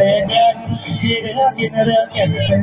ร้องเพลงลาเศษเงิน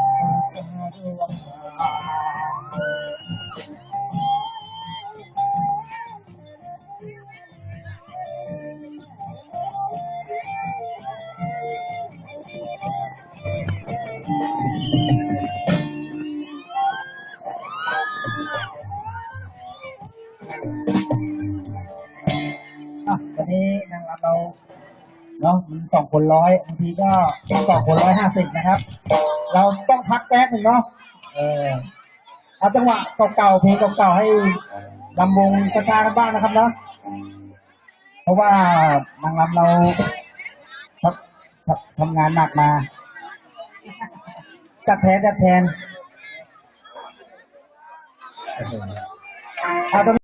อะวันนี้นางรำเราเนาะมันสองคนร้อยบางทีก็สองคนร้อยห้าสิบนะครับ เราต้องพักแป๊บหนึ่งเนาะเออเอาจังหวะเก่าๆเพลงเก่าๆให้ลำวงกระชากันบ้างนะครับเนาะเพราะว่านางรำเราทำทำทำงานหนักมาจัดแทนจัดแทนเอาตรง